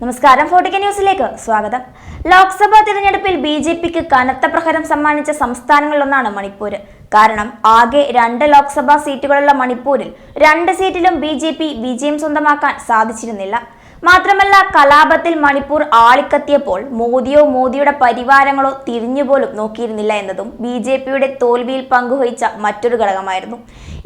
നമസ്കാരം. ഫോർട്ടിക്ക ന്യൂസിലേക്ക് സ്വാഗതം. ലോക്സഭാ തിരഞ്ഞെടുപ്പിൽ ബി ജെ പിക്ക് കനത്ത പ്രഹരം സമ്മാനിച്ച സംസ്ഥാനങ്ങളിലൊന്നാണ് മണിപ്പൂര്. കാരണം ആകെ രണ്ട് ലോക്സഭാ സീറ്റുകളുള്ള മണിപ്പൂരിൽ രണ്ട് സീറ്റിലും ബി ജെ പി വിജയം സ്വന്തമാക്കാൻ സാധിച്ചിരുന്നില്ല. മാത്രമല്ല കലാപത്തിൽ മണിപ്പൂർ ആളിക്കത്തിയപ്പോൾ മോദിയോ മോദിയുടെ പരിവാരങ്ങളോ തിരിഞ്ഞുപോലും നോക്കിയിരുന്നില്ല എന്നതും ബി ജെ പിയുടെ തോൽവിയിൽ പങ്കുവഹിച്ച മറ്റൊരു ഘടകമായിരുന്നു.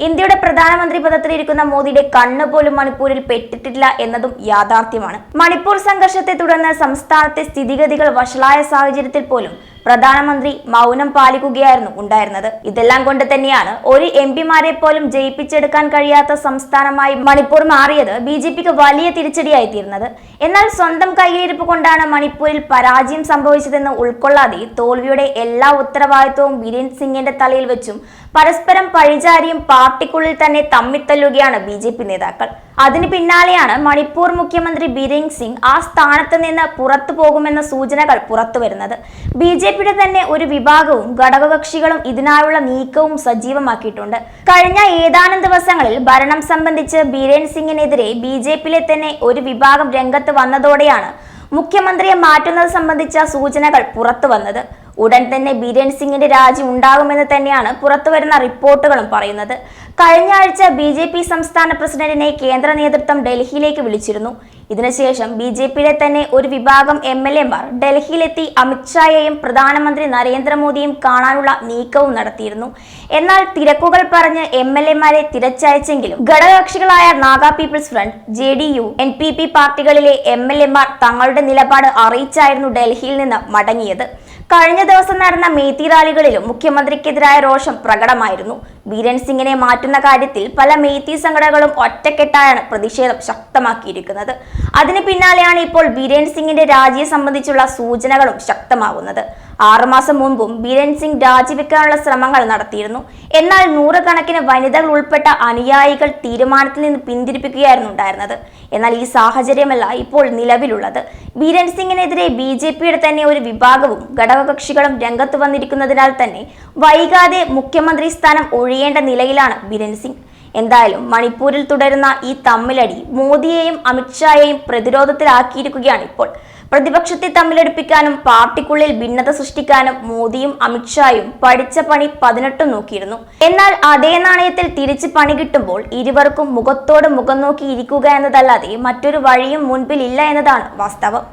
ഇന്ത്യയുടെ പ്രധാനമന്ത്രി പദത്തിലിരിക്കുന്ന മോദിയുടെ കണ്ണ് പോലും മണിപ്പൂരിൽ പെട്ടിട്ടില്ല എന്നതും യാഥാർത്ഥ്യമാണ്. മണിപ്പൂർ സംഘർഷത്തെ തുടർന്ന് സംസ്ഥാനത്തെ സ്ഥിതിഗതികൾ വഷളായ സാഹചര്യത്തിൽ പോലും പ്രധാനമന്ത്രി മൗനം പാലിക്കുകയായിരുന്നു ഉണ്ടായിരുന്നത്. ഇതെല്ലാം കൊണ്ട് തന്നെയാണ് ഒരു എം പിമാരെ പോലും ജയിപ്പിച്ചെടുക്കാൻ കഴിയാത്ത സംസ്ഥാനമായി മണിപ്പൂർ മാറിയത് ബി ജെ പിക്ക് വലിയ തിരിച്ചടിയായി തീർന്നത്. എന്നാൽ സ്വന്തം കയ്യിലിരിപ്പ് കൊണ്ടാണ് മണിപ്പൂരിൽ പരാജയം സംഭവിച്ചതെന്ന് ഉൾക്കൊള്ളാതെ തോൽവിയുടെ എല്ലാ ഉത്തരവാദിത്വവും ബിരേൻ സിംഗിന്റെ തലയിൽ വെച്ചും പരസ്പരം പഴിചാരിയും പാർട്ടിക്കുള്ളിൽ തന്നെ തമ്മിത്തല്ലുകയാണ് ബി ജെ പി നേതാക്കൾ. അതിന് പിന്നാലെയാണ് മണിപ്പൂർ മുഖ്യമന്ത്രി ബിരേൻ സിംഗ് ആ സ്ഥാനത്ത് നിന്ന് പുറത്തു പോകുമെന്ന സൂചനകൾ പുറത്തുവരുന്നത് ബി ജെ പിയുടെ തന്നെ ഒരു വിഭാഗവും ഘടകകക്ഷികളും ഇതിനായുള്ള നീക്കവും സജീവമാക്കിയിട്ടുണ്ട്. കഴിഞ്ഞ ഏതാനും ദിവസങ്ങളിൽ ഭരണം സംബന്ധിച്ച് ബിരേൻ സിംഗിനെതിരെ ബി ജെ പിയിലെ തന്നെ ഒരു വിഭാഗം രംഗത്ത് വന്നതോടെയാണ് മുഖ്യമന്ത്രിയെ മാറ്റുന്നത് സംബന്ധിച്ച സൂചനകൾ പുറത്തു വന്നത്. ഉടൻ തന്നെ ബീരൻ സിംഗിന്റെ രാജി ഉണ്ടാകുമെന്ന് തന്നെയാണ് പുറത്തുവരുന്ന റിപ്പോർട്ടുകളും പറയുന്നത്. കഴിഞ്ഞ ആഴ്ച ബി ജെ പി സംസ്ഥാന പ്രസിഡന്റിനെ കേന്ദ്ര നേതൃത്വം ഡൽഹിയിലേക്ക് വിളിച്ചിരുന്നു. ഇതിനുശേഷം ബി ജെ പിയിലെ തന്നെ ഒരു വിഭാഗം എം എൽ എമാർ ഡൽഹിയിലെത്തി അമിത്ഷായെയും പ്രധാനമന്ത്രി നരേന്ദ്രമോദിയും കാണാനുള്ള നീക്കവും നടത്തിയിരുന്നു. എന്നാൽ തിരക്കുകൾ പറഞ്ഞ് എം എൽ എമാരെ തിരച്ചയച്ചെങ്കിലും ഘടകകക്ഷികളായ Naga People's Front J D U N P P പാർട്ടികളിലെ M L എമാർ തങ്ങളുടെ നിലപാട് അറിയിച്ചായിരുന്നു ഡൽഹിയിൽ നിന്ന് മടങ്ങിയത്. കഴിഞ്ഞ ദിവസം നടന്ന മേത്തി റാലികളിലും മുഖ്യമന്ത്രിക്കെതിരായ രോഷം പ്രകടമായിരുന്നു. വീരൻ സിംഗിനെ മാറ്റുന്ന കാര്യത്തിൽ പല മേത്തി സംഘടനകളും ഒറ്റക്കെട്ടായാണ് പ്രതിഷേധം ശക്തമാക്കിയിരിക്കുന്നത്. അതിന് പിന്നാലെയാണ് ഇപ്പോൾ വീരൻ സിംഗിന്റെ രാജിയെ സംബന്ധിച്ചുള്ള സൂചനകളും ശക്തമാകുന്നത്. ആറുമാസം മുൻപും ബീരൻ സിംഗ് രാജിവെക്കാനുള്ള ശ്രമങ്ങൾ നടത്തിയിരുന്നു. എന്നാൽ നൂറുകണക്കിന് വനിതകൾ ഉൾപ്പെട്ട അനുയായികൾ തീരുമാനത്തിൽ നിന്ന് പിന്തിരിപ്പിക്കുകയായിരുന്നു ഉണ്ടായിരുന്നത്. എന്നാൽ ഈ സാഹചര്യമല്ല ഇപ്പോൾ നിലവിലുള്ളത്. ബീരൻ സിംഗിനെതിരെ ബി ജെ പിയുടെ തന്നെ ഒരു വിഭാഗവും ഘടകകക്ഷികളും രംഗത്ത് വന്നിരിക്കുന്നതിനാൽ തന്നെ വൈകാതെ മുഖ്യമന്ത്രി സ്ഥാനം ഒഴിയേണ്ട നിലയിലാണ് ബീരൻ സിംഗ്. എന്തായാലും മണിപ്പൂരിൽ തുടരുന്ന ഈ തമ്മിലടി മോദിയെയും അമിത്ഷായെയും പ്രതിരോധത്തിലാക്കിയിരിക്കുകയാണ് ഇപ്പോൾ. പ്രതിപക്ഷത്തെ തമ്മിലടിപ്പിക്കാനും പാർട്ടിക്കുള്ളിൽ ഭിന്നത സൃഷ്ടിക്കാനും മോദിയും അമിത്ഷായും പഠിച്ച പണി പതിനെട്ടും നോക്കിയിരുന്നു. എന്നാൽ അതേ നാണയത്തിൽ തിരിച്ച് പണി കിട്ടുമ്പോൾ ഇരുവർക്കും മുഖത്തോട് മുഖം നോക്കി ഇരിക്കുക എന്നതല്ലാതെ മറ്റൊരു വഴിയും മുൻപിലില്ല എന്നതാണ് വാസ്തവം.